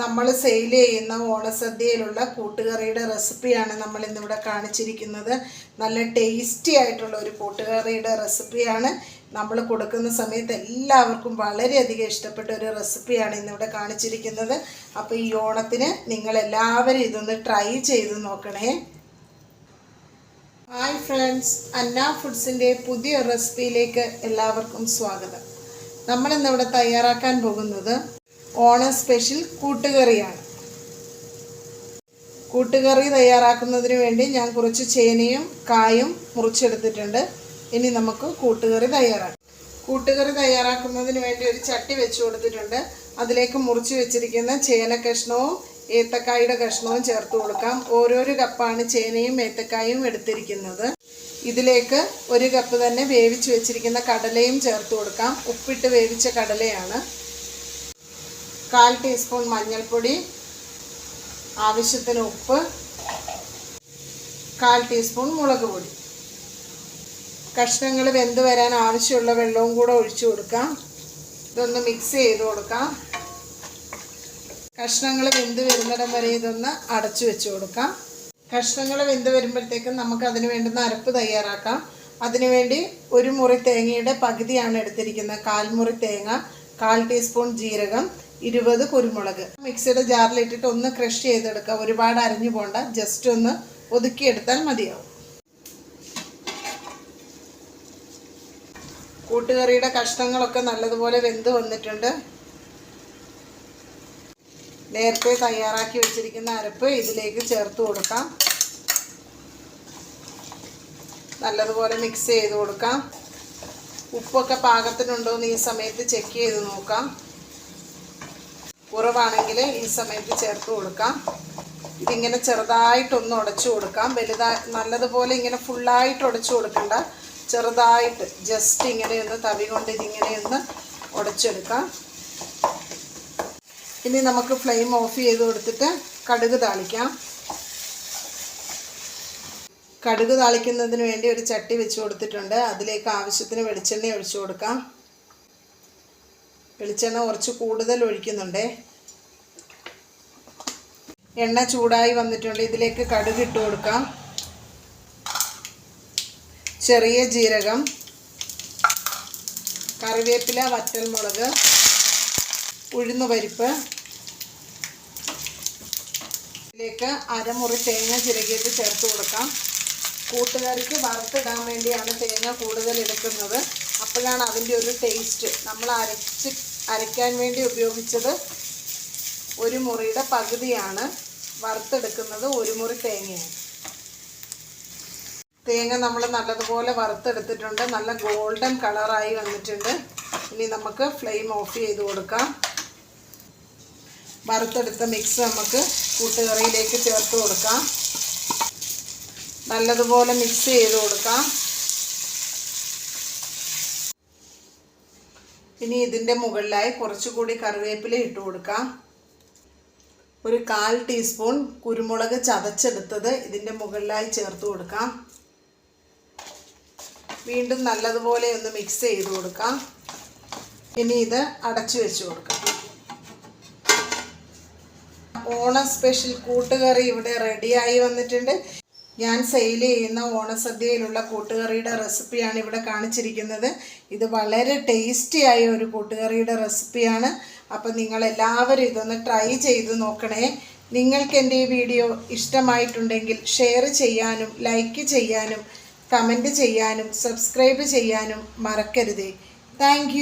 നമ്മൾ സെയിൽ ചെയ്യുന്ന ഓണസദ്യയിലുള്ള കൂട്ടുകറിയുടെ റെസിപ്പിയാണ് നമ്മൾ ഇന്നിവിടെ കാണിച്ചിരിക്കുന്നത്. നല്ല ടേസ്റ്റി ആയിട്ടുള്ള ഒരു കൂട്ടുകറിയുടെ റെസിപ്പിയാണ് നമ്മൾ കൊടുക്കുന്ന സമയത്ത് എല്ലാവർക്കും വളരെയധികം ഇഷ്ടപ്പെട്ട ഒരു റെസിപ്പിയാണ് ഇന്നിവിടെ കാണിച്ചിരിക്കുന്നത്. അപ്പോൾ ഈ ഓണത്തിന് നിങ്ങൾ എല്ലാവരും ഇതൊന്ന് ട്രൈ ചെയ്ത് നോക്കണേ. ഹായ് ഫ്രണ്ട്സ് അന്ന ഫുഡ്സിന്റെ പുതിയ റെസിപ്പിയിലേക്ക് എല്ലാവർക്കും സ്വാഗതം. നമ്മളിന്നിവിടെ തയ്യാറാക്കാൻ പോകുന്നത് ഓണം സ്പെഷ്യൽ കൂട്ടുകറിയാണ്. കൂട്ടുകറി തയ്യാറാക്കുന്നതിന് വേണ്ടി ഞാൻ കുറച്ച് ചേനയും കായും മുറിച്ചെടുത്തിട്ടുണ്ട്. ഇനി നമുക്ക് കൂട്ടുകറി തയ്യാറാക്കാം. കൂട്ടുകറി തയ്യാറാക്കുന്നതിന് വേണ്ടി ഒരു ചട്ടി വെച്ച് കൊടുത്തിട്ടുണ്ട്. അതിലേക്ക് മുറിച്ച് വെച്ചിരിക്കുന്ന ചേന കഷ്ണവും ഏത്തക്കായുടെ കഷ്ണവും ചേർത്ത് കൊടുക്കാം. ഓരോരോ കപ്പാണ് ചേനയും ഏത്തക്കായും എടുത്തിരിക്കുന്നത്. ഇതിലേക്ക് ഒരു കപ്പ് തന്നെ വേവിച്ച് വെച്ചിരിക്കുന്ന കടലയും ചേർത്ത് കൊടുക്കാം. ഉപ്പിട്ട് വേവിച്ച കടലയാണ്. കാൽ ടീസ്പൂൺ മഞ്ഞൾപ്പൊടി ആവശ്യത്തിന് ഉപ്പ് കാൽ ടീസ്പൂൺ മുളക് പൊടി. കഷ്ണങ്ങൾ വെന്ത് വരാൻ ആവശ്യമുള്ള വെള്ളവും കൂടെ ഒഴിച്ചു കൊടുക്കാം. ഇതൊന്ന് മിക്സ് ചെയ്ത് കൊടുക്കാം. കഷ്ണങ്ങൾ വെന്ത് വരുന്നിടം വരെ ഇതൊന്ന് അടച്ചു വെച്ച് കൊടുക്കാം. കഷ്ണങ്ങൾ വെന്ത് വരുമ്പോഴത്തേക്കും നമുക്ക് അതിന് വേണ്ടുന്ന അരപ്പ് തയ്യാറാക്കാം. അതിനുവേണ്ടി ഒരു മുറി തേങ്ങയുടെ പകുതിയാണ് എടുത്തിരിക്കുന്നത്. കാൽമുറി തേങ്ങ. കാൽ ടീസ്പൂൺ ജീരകം ഇരുപത് കുരുമുളക്. മിക്സിയുടെ ജാറിലിട്ടിട്ട് ഒന്ന് ക്രഷ് ചെയ്തെടുക്കുക. ഒരുപാട് അരഞ്ഞു പോണ്ട. ജസ്റ്റ് ഒന്ന് ഒതുക്കിയെടുത്താൽ മതിയാവും. കൂട്ടുകറിയുടെ കഷ്ണങ്ങളൊക്കെ നല്ലതുപോലെ വെന്ത് വന്നിട്ടുണ്ട്. നേരത്തെ തയ്യാറാക്കി വെച്ചിരിക്കുന്ന അരപ്പ് ഇതിലേക്ക് ചേർത്ത് കൊടുക്കാം. നല്ലതുപോലെ മിക്സ് ചെയ്ത് കൊടുക്കാം. ഉപ്പൊക്കെ പാകത്തിനുണ്ടോ എന്ന് ഈ സമയത്ത് ചെക്ക് ചെയ്ത് നോക്കാം. കുറവാണെങ്കിൽ ഈ സമയത്ത് ചേർത്ത് കൊടുക്കാം. ഇതിങ്ങനെ ചെറുതായിട്ടൊന്ന് ഉടച്ചു കൊടുക്കാം. വലുതായി നല്ലതുപോലെ ഇങ്ങനെ ഫുള്ളായിട്ട് ഉടച്ചു കൊടുക്കണ്ട. ചെറുതായിട്ട് ജസ്റ്റ് ഇങ്ങനെ ഒന്ന് തവി കൊണ്ട് ഇതിങ്ങനെ ഒന്ന് ഉടച്ചെടുക്കാം. ഇനി നമുക്ക് ഫ്ലെയിം ഓഫ് ചെയ്ത് കൊടുത്തിട്ട് കടുക് താളിക്കാം. കടുക് താളിക്കുന്നതിന് വേണ്ടി ഒരു ചട്ടി വെച്ച് കൊടുത്തിട്ടുണ്ട്. അതിലേക്ക് ആവശ്യത്തിന് വെളിച്ചെണ്ണ ഒഴിച്ചു കൊടുക്കാം. വെളിച്ചെണ്ണ കുറച്ച് കൂടുതൽ ഒഴിക്കുന്നുണ്ട്. എണ്ണ ചൂടായി വന്നിട്ടുണ്ട്. ഇതിലേക്ക് കടുക് ഇട്ട് കൊടുക്കാം. ചെറിയ ജീരകം കറിവേപ്പില വറ്റൽമുളക് ഉഴുന്നുപരിപ്പ്. ഇതിലേക്ക് അരമുറി തേങ്ങ ചിരകിയിട്ട് ചേർത്ത് കൊടുക്കാം. കൂട്ടുകറിക്ക് വറുത്തിടാൻ വേണ്ടിയാണ് തേങ്ങ കൂടുതൽ എടുക്കുന്നത്. അപ്പോഴാണ് അതിന്റെ ഒരു ടേസ്റ്റ് നമ്മൾ അരച്ച് അരയ്ക്കാൻ വേണ്ടി ഉപയോഗിച്ചത് ഒരു മുറിയുടെ പകുതിയാണ് വറുത്തെടുക്കുന്നത് ഒരു മുറി തേങ്ങയാണ്. തേങ്ങ നമ്മൾ നല്ലതുപോലെ വറുത്തെടുത്തിട്ടുണ്ട്. നല്ല ഗോൾഡൻ കളറായി വന്നിട്ടുണ്ട്. ഇനി നമുക്ക് ഫ്ലെയിം ഓഫ് ചെയ്ത് കൊടുക്കാം. വറുത്തെടുത്ത മിക്സ് നമുക്ക് കൂട്ടുകറിയിലേക്ക് ചേർത്ത് കൊടുക്കാം. നല്ലതുപോലെ മിക്സ് ചെയ്ത് കൊടുക്കാം. ഇനി ഇതിന്റെ മുകളിലായി കുറച്ചുകൂടി കറിവേപ്പില ഇട്ട് കൊടുക്കാം. ഒരു കാൽ ടീസ്പൂൺ കുരുമുളക് ചതച്ചെടുത്തത് ഇതിന്റെ മുകളിലായി ചേർത്ത് കൊടുക്കാം. വീണ്ടും നല്ലതുപോലെ ഒന്ന് മിക്സ് ചെയ്ത് കൊടുക്കാം. ഇനി ഇത് അടച്ചു വെച്ച് കൊടുക്കാം. ഓണ സ്പെഷ്യൽ കൂട്ടുകറി ഇവിടെ റെഡിയായി വന്നിട്ടുണ്ട്. ഞാൻ സെയിൽ ചെയ്യുന്ന ഓണസദ്യയിലുള്ള കൂട്ടുകറിയുടെ റെസിപ്പിയാണ് ഇവിടെ കാണിച്ചിരിക്കുന്നത്. ഇത് വളരെ ടേസ്റ്റി ആയ ഒരു കൂട്ടുകറിയുടെ റെസിപ്പിയാണ് അപ്പം നിങ്ങളെല്ലാവരും ഇതൊന്ന് ട്രൈ ചെയ്ത് നോക്കണേ. നിങ്ങൾക്ക് എന്റെ ഈ വീഡിയോ ഇഷ്ടമായിട്ടുണ്ടെങ്കിൽ ഷെയർ ചെയ്യാനും ലൈക്ക് ചെയ്യാനും കമന്റ് ചെയ്യാനും സബ്സ്ക്രൈബ് ചെയ്യാനും മറക്കരുതേ. താങ്ക്